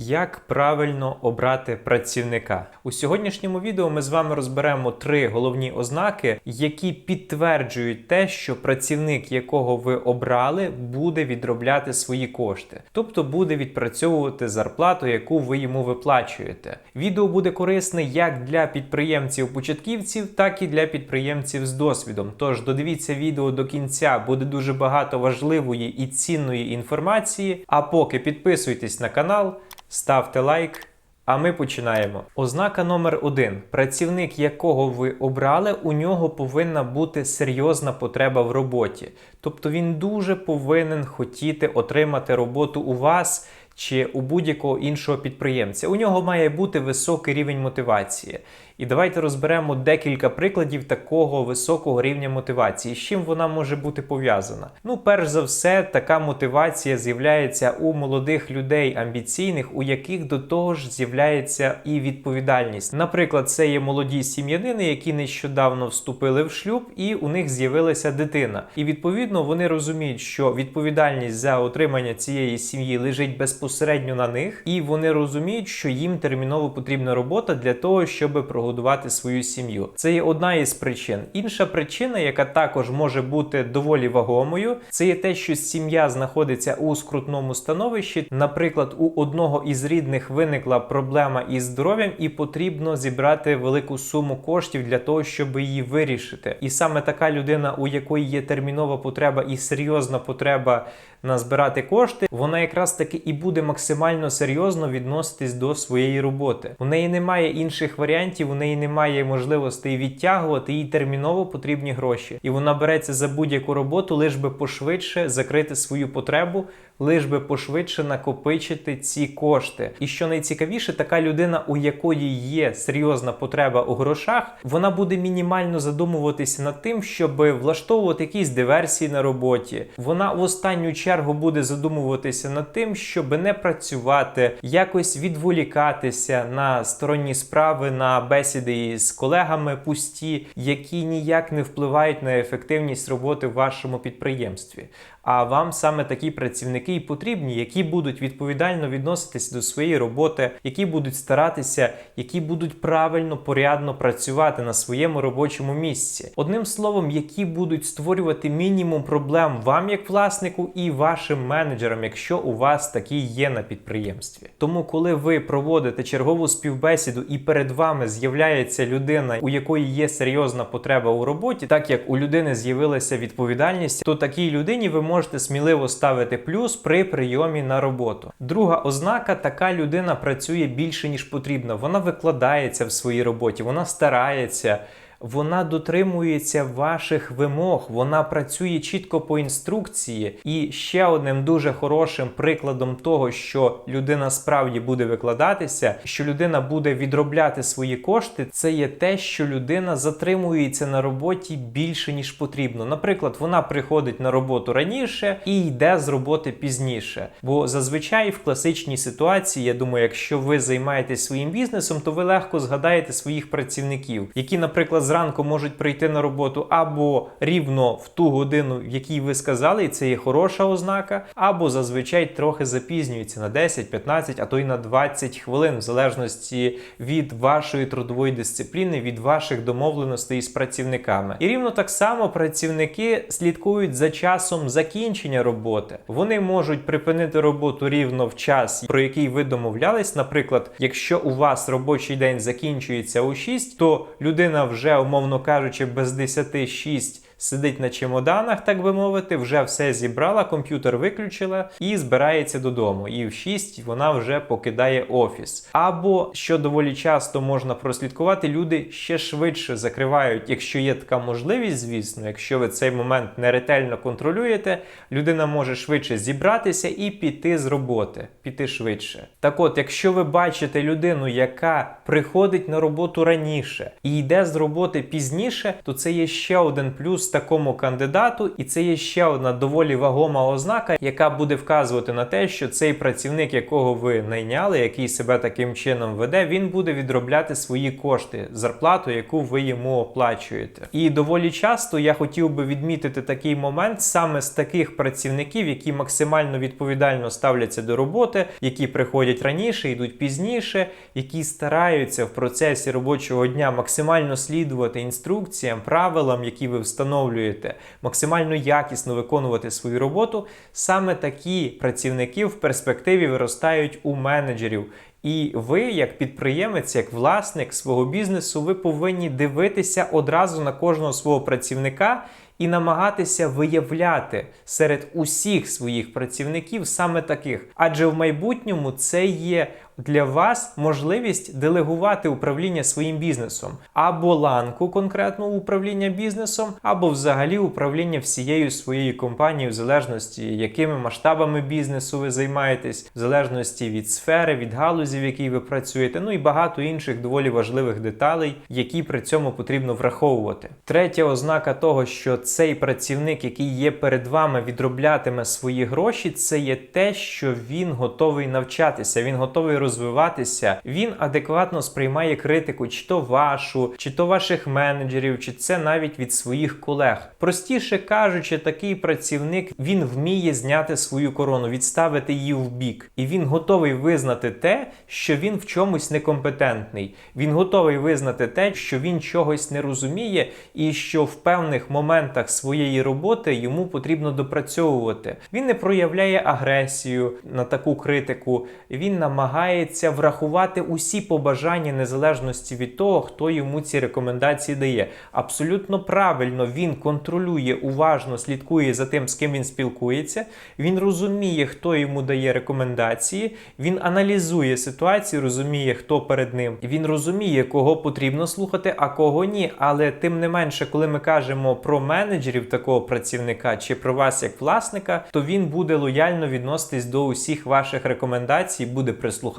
Як правильно обрати працівника у сьогоднішньому відео ми з вами розберемо три головні ознаки, які підтверджують те, що працівник, якого ви обрали, буде відробляти свої кошти, тобто буде відпрацьовувати зарплату, яку ви йому виплачуєте. Відео буде корисне як для підприємців-початківців, так і для підприємців з досвідом. Тож додивіться відео до кінця, буде дуже багато важливої і цінної інформації. А поки підписуйтесь на канал. Ставте лайк, а ми починаємо. Ознака номер один: працівник, якого ви обрали, у нього повинна бути серйозна потреба в роботі. Тобто він дуже повинен хотіти отримати роботу у вас чи у будь-якого іншого підприємця. У нього має бути високий рівень мотивації. І давайте розберемо декілька прикладів такого високого рівня мотивації. З чим вона може бути пов'язана? Ну, перш за все, така мотивація з'являється у молодих людей амбіційних, у яких до того ж з'являється і відповідальність. Наприклад, це є молоді сім'янини, які нещодавно вступили в шлюб, і у них з'явилася дитина. І відповідно вони розуміють, що відповідальність за отримання цієї сім'ї лежить безпосередньо на них, і вони розуміють, що їм терміново потрібна робота для того, щоб прогодувати свою сім'ю. Це є одна із причин. Інша причина, яка також може бути доволі вагомою, це є те, що сім'я знаходиться у скрутному становищі. Наприклад, у одного із рідних виникла проблема із здоров'ям, і потрібно зібрати велику суму коштів для того, щоб її вирішити. І саме така людина, у якої є термінова потреба і серйозна потреба назбирати кошти, вона якраз таки і буде максимально серйозно відноситись до своєї роботи. У неї немає інших варіантів, у неї немає можливостей відтягувати, їй терміново потрібні гроші. І вона береться за будь-яку роботу, лиш би пошвидше закрити свою потребу, лиш би пошвидше накопичити ці кошти. І що найцікавіше, така людина, у якої є серйозна потреба у грошах, вона буде мінімально задумуватися над тим, щоб влаштовувати якісь диверсії на роботі. Вона в останню чергу буде задумуватися над тим, щоб не працювати, якось відволікатися на сторонні справи, на бесіди з колегами пусті, які ніяк не впливають на ефективність роботи в вашому підприємстві. А вам саме такі працівники і потрібні, які будуть відповідально відноситись до своєї роботи, які будуть старатися, які будуть правильно порядно працювати на своєму робочому місці. Одним словом, які будуть створювати мінімум проблем вам як власнику і вашим менеджерам, якщо у вас такі є на підприємстві. Тому, коли ви проводите чергову співбесіду і перед вами з'являється людина, у якої є серйозна потреба у роботі, так як у людини з'явилася відповідальність, то такій людині ви можете сміливо ставити плюс при прийомі на роботу. Друга ознака: така людина працює більше ніж потрібно. Вона викладається в своїй роботі, вона старається. Вона дотримується ваших вимог, вона працює чітко по інструкції. І ще одним дуже хорошим прикладом того, що людина справді буде викладатися, що людина буде відробляти свої кошти, це є те, що людина затримується на роботі більше ніж потрібно. Наприклад, вона приходить на роботу раніше і йде з роботи пізніше. Бо зазвичай в класичній ситуації, я думаю, якщо ви займаєтесь своїм бізнесом, то ви легко згадаєте своїх працівників, які, наприклад, зранку можуть прийти на роботу або рівно в ту годину, в якій ви сказали, і це є хороша ознака, або зазвичай трохи запізнюються на 10, 15, а то й на 20 хвилин, в залежності від вашої трудової дисципліни, від ваших домовленостей з працівниками. І рівно так само працівники слідкують за часом закінчення роботи. Вони можуть припинити роботу рівно в час, про який ви домовлялись. Наприклад, якщо у вас робочий день закінчується у 6, то людина вже умовно кажучи, без 10 6 сидить на чемоданах, так би мовити, вже все зібрала, комп'ютер виключила і збирається додому. І в 6 вона вже покидає офіс. Або що доволі часто можна прослідкувати, люди ще швидше закривають, якщо є така можливість, звісно, якщо ви цей момент не ретельно контролюєте, людина може швидше зібратися і піти з роботи, піти швидше. Так от, якщо ви бачите людину, яка приходить на роботу раніше і йде з роботи пізніше, то це є ще один плюс плюс такому кандидату, і це є ще одна доволі вагома ознака, яка буде вказувати на те, що цей працівник, якого ви найняли, який себе таким чином веде, він буде відробляти свої кошти, зарплату, яку ви йому оплачуєте. І доволі часто я хотів би відмітити такий момент саме з таких працівників, які максимально відповідально ставляться до роботи, які приходять раніше, йдуть пізніше, які стараються в процесі робочого дня максимально слідувати інструкціям, правилам, які ви встановлюєте, максимально якісно виконувати свою роботу. Саме такі працівники в перспективі виростають у менеджерів. І ви, як підприємець, як власник свого бізнесу, ви повинні дивитися одразу на кожного свого працівника і намагатися виявляти серед усіх своїх працівників саме таких. Адже в майбутньому це є для вас можливість делегувати управління своїм бізнесом або ланку конкретного управління бізнесом, або взагалі управління всією своєю компанією, в залежності, якими масштабами бізнесу ви займаєтесь, в залежності від сфери, від галузі, в якій ви працюєте, ну і багато інших доволі важливих деталей, які при цьому потрібно враховувати. Третя ознака того, що цей працівник, який є перед вами, відроблятиме свої гроші, це є те, що він готовий навчатися, він готовий розвиватися, він адекватно сприймає критику, чи то вашу, чи то ваших менеджерів, чи це навіть від своїх колег. Простіше кажучи, такий працівник він вміє зняти свою корону, відставити її в бік, і він готовий визнати те, що він в чомусь некомпетентний. Він готовий визнати те, що він чогось не розуміє, і що в певних моментах своєї роботи йому потрібно допрацьовувати. Він не проявляє агресію на таку критику, він намагається врахувати усі побажання незалежності від того, хто йому ці рекомендації дає. Абсолютно правильно він контролює уважно, слідкує за тим, з ким він спілкується. Він розуміє, хто йому дає рекомендації. Він аналізує ситуацію, розуміє, хто перед ним. Він розуміє, кого потрібно слухати, а кого ні. Але тим не менше, коли ми кажемо про менеджерів такого працівника чи про вас як власника, то він буде лояльно відноситись до усіх ваших рекомендацій, буде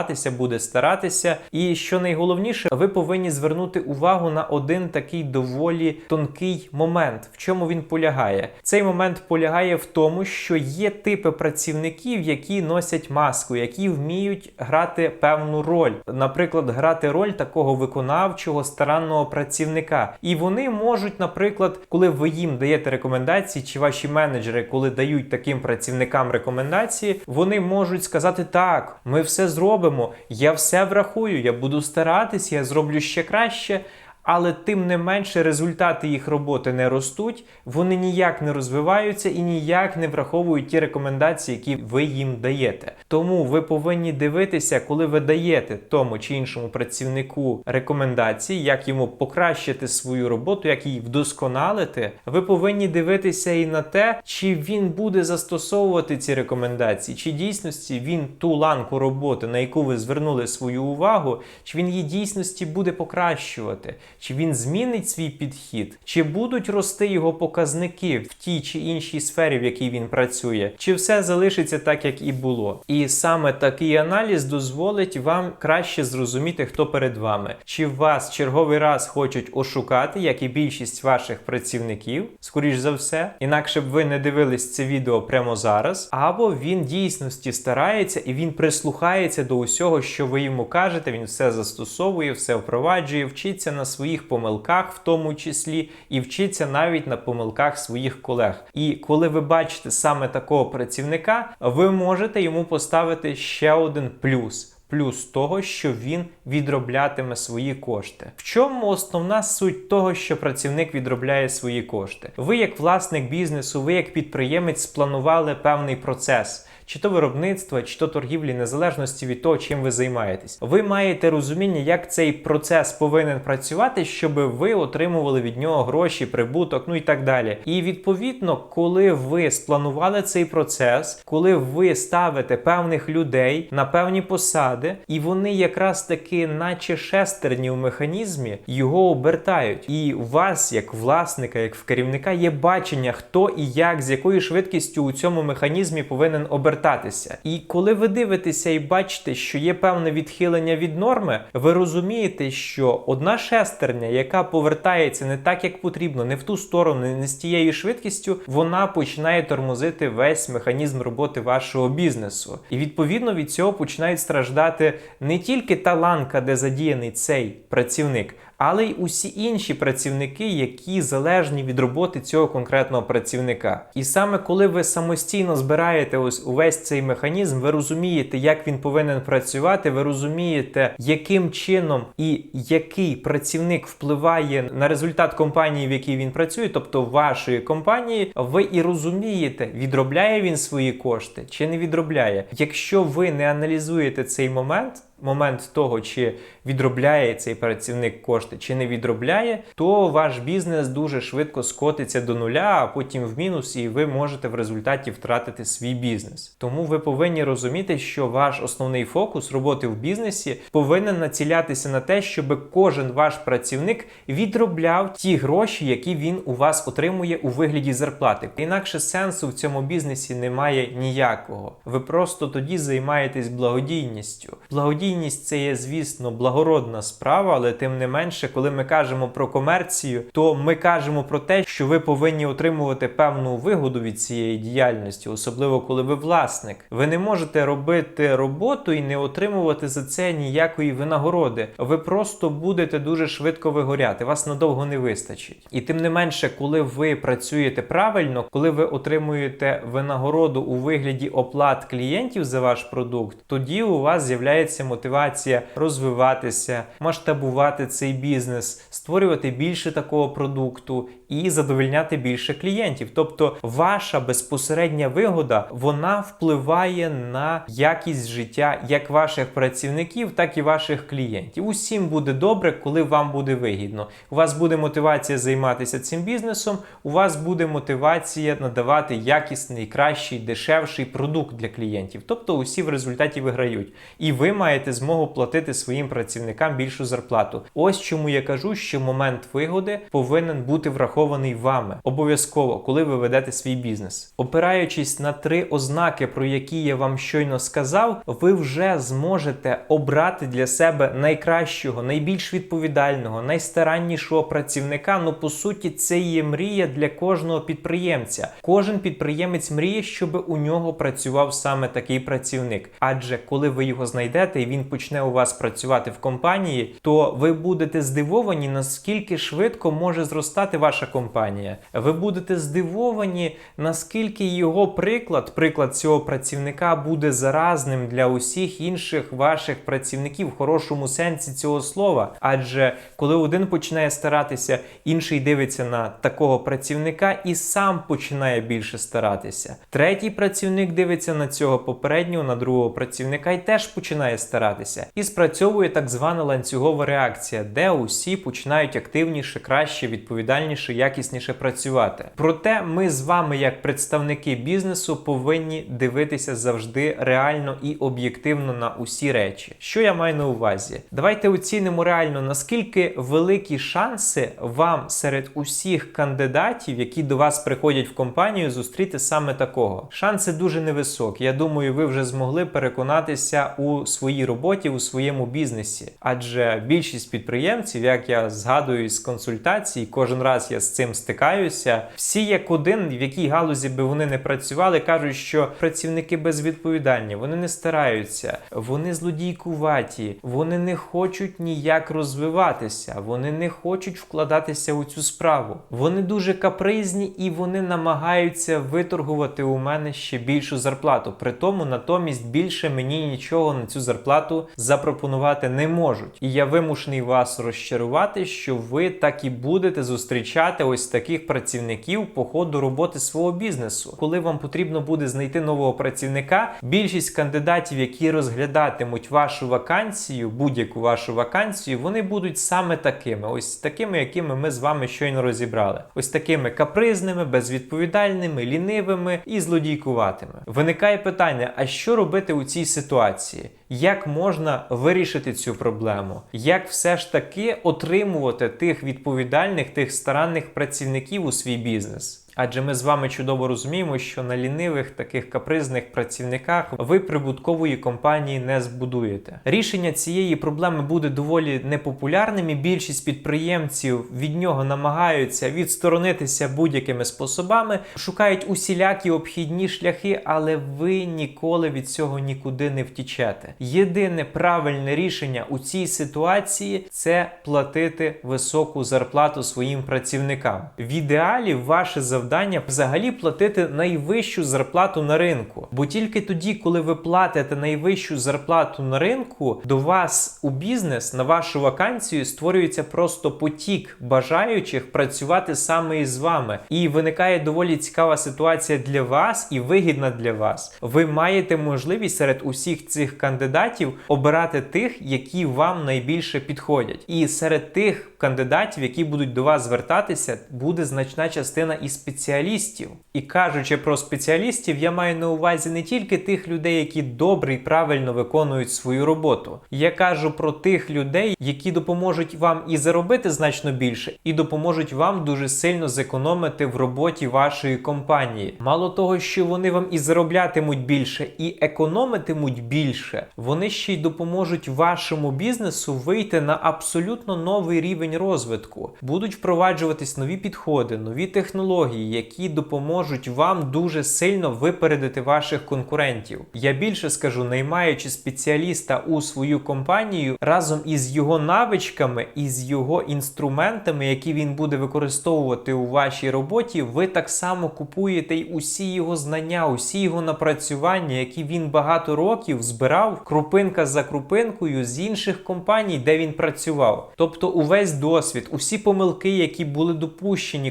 прислухатися, буде старатися. І що найголовніше, ви повинні звернути увагу на один такий доволі тонкий момент. В чому він полягає? Цей момент полягає в тому, що є типи працівників, які носять маску, які вміють грати певну роль, наприклад, грати роль такого виконавчого старанного працівника. І вони можуть, наприклад, коли ви їм даєте рекомендації, чи ваші менеджери, коли дають таким працівникам рекомендації, вони можуть сказати: так, ми все зробимо, я все врахую, я буду старатись, я зроблю ще краще. Але тим не менше результати їх роботи не ростуть, вони ніяк не розвиваються і ніяк не враховують ті рекомендації, які ви їм даєте. Тому ви повинні дивитися, коли ви даєте тому чи іншому працівнику рекомендації, як йому покращити свою роботу, як її вдосконалити. Ви повинні дивитися і на те, чи він буде застосовувати ці рекомендації, чи дійсності він ту ланку роботи, на яку ви звернули свою увагу, чи він її дійсності буде покращувати чи він змінить свій підхід, чи будуть рости його показники в тій чи іншій сфері, в якій він працює, чи все залишиться так, як і було. І саме такий аналіз дозволить вам краще зрозуміти, хто перед вами, чи вас черговий раз хочуть ошукати, як і більшість ваших працівників, скоріш за все, інакше б ви не дивились це відео прямо зараз, або він дійсності старається і він прислухається до усього, що ви йому кажете. Він все застосовує, все впроваджує, вчиться на своїх помилках, в тому числі, і вчиться навіть на помилках своїх колег. І коли ви бачите саме такого працівника, ви можете йому поставити ще один плюс. Плюс того, що він відроблятиме свої кошти. В чому основна суть того, що працівник відробляє свої кошти? Ви, як власник бізнесу, ви як підприємець, спланували певний процес. Чи то виробництва, чи то торгівлі, незалежності від того, чим ви займаєтесь. Ви маєте розуміння, як цей процес повинен працювати, щоб ви отримували від нього гроші, прибуток, ну і так далі. І відповідно, коли ви спланували цей процес, коли ви ставите певних людей на певні посади, і вони якраз таки, наче шестерні в механізмі, його обертають. І у вас, як власника, як в керівника, є бачення, хто і як, з якою швидкістю у цьому механізмі повинен обертати повертатися. І коли ви дивитеся і бачите, що є певне відхилення від норми, ви розумієте, що одна шестерня, яка повертається не так, як потрібно, не в ту сторону, не з тією швидкістю, вона починає тормозити весь механізм роботи вашого бізнесу. І відповідно від цього починають страждати не тільки та ланка, де задіяний цей працівник але й усі інші працівники, які залежні від роботи цього конкретного працівника. І саме коли ви самостійно збираєте ось увесь цей механізм, ви розумієте, як він повинен працювати, ви розумієте, яким чином і який працівник впливає на результат компанії, в якій він працює, тобто вашої компанії, ви і розумієте, відробляє він свої кошти чи не відробляє. Якщо ви не аналізуєте цей момент момент того, чи відробляє цей працівник кошти, чи не відробляє, то ваш бізнес дуже швидко скотиться до нуля, а потім в мінус, і ви можете в результаті втратити свій бізнес. Тому ви повинні розуміти, що ваш основний фокус роботи в бізнесі повинен націлятися на те, щоб кожен ваш працівник відробляв ті гроші, які він у вас отримує у вигляді зарплати. Інакше сенсу в цьому бізнесі немає ніякого. Ви просто тоді займаєтесь благодійністю. Благодійність Благодійність це є, звісно, благородна справа, але тим не менше, коли ми кажемо про комерцію, то ми кажемо про те, що ви повинні отримувати певну вигоду від цієї діяльності, особливо коли ви власник. Ви не можете робити роботу і не отримувати за це ніякої винагороди. Ви просто будете дуже швидко вигоряти, вас надовго не вистачить. І тим не менше, коли ви працюєте правильно, коли ви отримуєте винагороду у вигляді оплат клієнтів за ваш продукт, тоді у вас з'являється мотивація мотивація розвиватися, масштабувати цей бізнес, створювати більше такого продукту і задовольняти більше клієнтів. Тобто, ваша безпосередня вигода вона впливає на якість життя як ваших працівників, так і ваших клієнтів. Усім буде добре, коли вам буде вигідно. У вас буде мотивація займатися цим бізнесом. У вас буде мотивація надавати якісний, кращий, дешевший продукт для клієнтів. Тобто, усі в результаті виграють. І ви маєте змогу платити своїм працівникам більшу зарплату. Ось чому я кажу, що момент вигоди повинен бути врахований вами обов'язково, коли ви ведете свій бізнес. Опираючись на три ознаки, про які я вам щойно сказав, ви вже зможете обрати для себе найкращого, найбільш відповідального, найстараннішого працівника. Ну, по суті, це є мрія для кожного підприємця. Кожен підприємець мріє, щоб у нього працював саме такий працівник. Адже коли ви його знайдете і він почне у вас працювати в компанії, то ви будете здивовані, наскільки швидко може зростати ваша компанія. Ви будете здивовані, наскільки його приклад, приклад цього працівника буде заразним для усіх інших ваших працівників в хорошому сенсі цього слова. Адже коли один починає старатися, інший дивиться на такого працівника і сам починає більше старатися. Третій працівник дивиться на цього попереднього, на другого працівника і теж починає старатися. І спрацьовує так звана ланцюгова реакція, де усі починають активніше, краще, відповідальніше, якісніше працювати. Проте ми з вами, як представники бізнесу, повинні дивитися завжди реально і об'єктивно на усі речі. Що я маю на увазі? Давайте оцінимо реально, наскільки великі шанси вам серед усіх кандидатів, які до вас приходять в компанію, зустріти саме такого. Шанси дуже невисокі. Я думаю, ви вже змогли переконатися у своїй роботі у своєму бізнесі. Адже більшість підприємців, як я згадую з консультацій, кожен раз я цим стикаюся. Всі як один, в якій галузі би вони не працювали, кажуть, що працівники безвідповідальні, вони не стараються, вони злодійкуваті, вони не хочуть ніяк розвиватися, вони не хочуть вкладатися у цю справу. Вони дуже капризні і вони намагаються виторгувати у мене ще більшу зарплату. При тому натомість більше мені нічого на цю зарплату запропонувати не можуть. І я вимушений вас розчарувати, що ви так і будете зустрічати ось таких працівників по ходу роботи свого бізнесу. Коли вам потрібно буде знайти нового працівника, більшість кандидатів, які розглядатимуть вашу вакансію, будь-яку вашу вакансію, вони будуть саме такими, ось такими, якими ми з вами щойно розібрали. Ось такими капризними, безвідповідальними, лінивими і злодійкуватими. Виникає питання: а що робити у цій ситуації? Як можна вирішити цю проблему? Як все ж таки отримувати тих відповідальних, тих старанних працівників у свій бізнес? Адже ми з вами чудово розуміємо, що на лінивих таких капризних працівниках ви прибуткової компанії не збудуєте. Рішення цієї проблеми буде доволі непопулярним, і більшість підприємців від нього намагаються відсторонитися будь-якими способами, шукають усілякі обхідні шляхи, але ви ніколи від цього нікуди не втічете. Єдине правильне рішення у цій ситуації це платити високу зарплату своїм працівникам. В ідеалі ваше завдання взагалі платити найвищу зарплату на ринку. Бо тільки тоді, коли ви платите найвищу зарплату на ринку, до вас у бізнес на вашу вакансію створюється просто потік бажаючих працювати саме із вами. І виникає доволі цікава ситуація для вас і вигідна для вас. Ви маєте можливість серед усіх цих кандидатів обирати тих, які вам найбільше підходять. І серед тих кандидатів, які будуть до вас звертатися, буде значна частина і спеціалістів. І кажучи про спеціалістів, я маю на увазі не тільки тих людей, які добре і правильно виконують свою роботу. Я кажу про тих людей, які допоможуть вам і заробити значно більше, і допоможуть вам дуже сильно зекономити в роботі вашої компанії. Мало того, що вони вам і зароблятимуть більше, і економитимуть більше, вони ще й допоможуть вашому бізнесу вийти на абсолютно новий рівень розвитку. Будуть впроваджуватись нові підходи, нові технології, які допоможуть вам дуже сильно випередити ваших конкурентів. Я більше скажу, наймаючи спеціаліста у свою компанію разом із його навичками і з його інструментами, які він буде використовувати у вашій роботі, ви так само купуєте й усі його знання, усі його напрацювання, які він багато років збирав крупинка за крупинкою з інших компаній, де він працював. Тобто, увесь досвід, усі помилки, які були допущені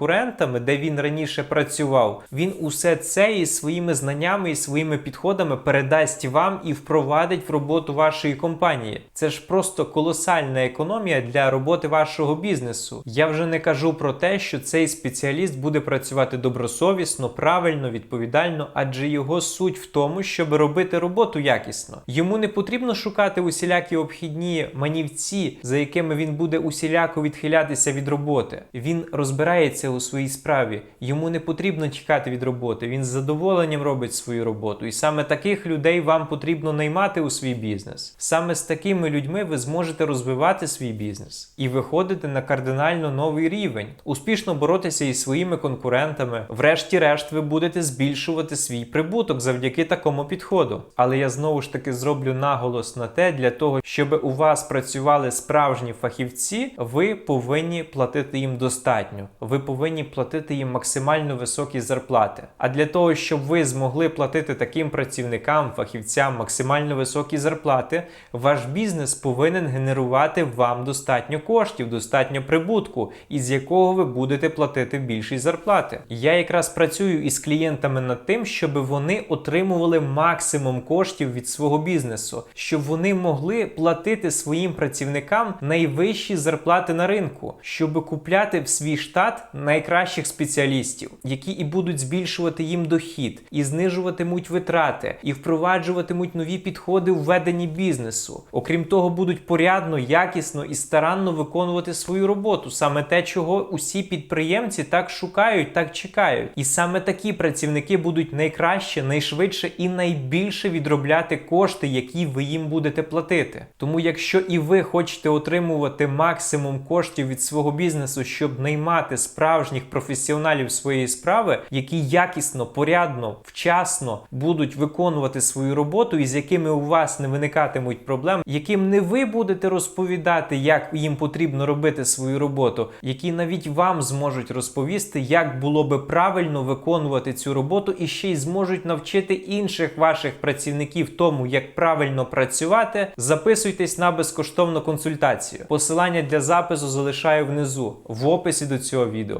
компаніями-конкурентами, де він раніше працював, він усе це із своїми знаннями і своїми підходами передасть вам і впровадить в роботу вашої компанії. Це ж просто колосальна економія для роботи вашого бізнесу. Я вже не кажу про те, що цей спеціаліст буде працювати добросовісно, правильно, відповідально, адже його суть в тому, щоб робити роботу якісно. Йому не потрібно шукати усілякі обхідні манівці, за якими він буде усіляко відхилятися від роботи. Він розбирається у своїй справі. Йому не потрібно тікати від роботи. Він з задоволенням робить свою роботу. І саме таких людей вам потрібно наймати у свій бізнес. Саме з такими людьми ви зможете розвивати свій бізнес і виходити на кардинально новий рівень, успішно боротися із своїми конкурентами. Врешті-решт, ви будете збільшувати свій прибуток завдяки такому підходу. Але я знову ж таки зроблю наголос на те, для того, щоб у вас працювали справжні фахівці, ви повинні платити їм достатньо. Ви повинні платити їм максимально високі зарплати. А для того, щоб ви змогли платити таким працівникам, фахівцям максимально високі зарплати, ваш бізнес повинен генерувати вам достатньо коштів, достатньо прибутку, із якого ви будете платити більші зарплати. Я якраз працюю із клієнтами над тим, щоб вони отримували максимум коштів від свого бізнесу, щоб вони могли платити своїм працівникам найвищі зарплати на ринку, щоб купляти в свій штат найкращих спеціалістів, які і будуть збільшувати їм дохід, і знижуватимуть витрати, і впроваджуватимуть нові підходи в веденні бізнесу. Окрім того, будуть порядно, якісно і старанно виконувати свою роботу, саме те, чого усі підприємці так шукають, так чекають. І саме такі працівники будуть найкраще, найшвидше і найбільше відробляти кошти, які ви їм будете платити. Тому, якщо і ви хочете отримувати максимум коштів від свого бізнесу, щоб наймати справжніх професіоналів своєї справи, які якісно, порядно, вчасно будуть виконувати свою роботу, і з якими у вас не виникатимуть проблем, яким не ви будете розповідати, як їм потрібно робити свою роботу, які навіть вам зможуть розповісти, як було би правильно виконувати цю роботу, і ще й зможуть навчити інших ваших працівників тому, як правильно працювати. Записуйтесь на безкоштовну консультацію. Посилання для запису залишаю внизу в описі до цього відео.